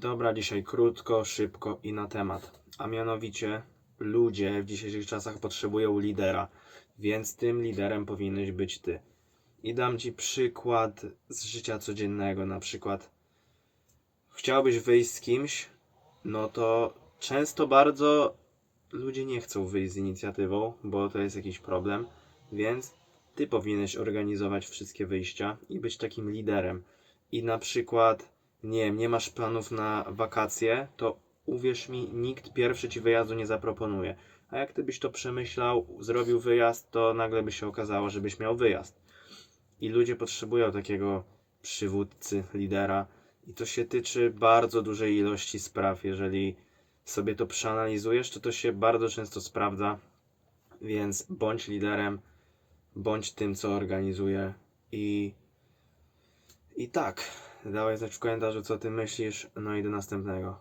Dobra, dzisiaj krótko, szybko i na temat. A mianowicie, ludzie w dzisiejszych czasach potrzebują lidera, więc tym liderem powinieneś być ty. I dam ci przykład z życia codziennego. Na przykład, chciałbyś wyjść z kimś, no to często bardzo ludzie nie chcą wyjść z inicjatywą, bo to jest jakiś problem, więc ty powinieneś organizować wszystkie wyjścia i być takim liderem. I na przykład, nie wiem, nie masz planów na wakacje, to uwierz mi, nikt pierwszy ci wyjazdu nie zaproponuje. A jak ty byś to przemyślał, zrobił wyjazd, to nagle by się okazało, żebyś miał wyjazd. I ludzie potrzebują takiego przywódcy, lidera. I to się tyczy bardzo dużej ilości spraw. Jeżeli sobie to przeanalizujesz, to to się bardzo często sprawdza. Więc bądź liderem, bądź tym, co organizuje. I, i tak, dawaj znać w komentarzu, co ty myślisz. No i do następnego.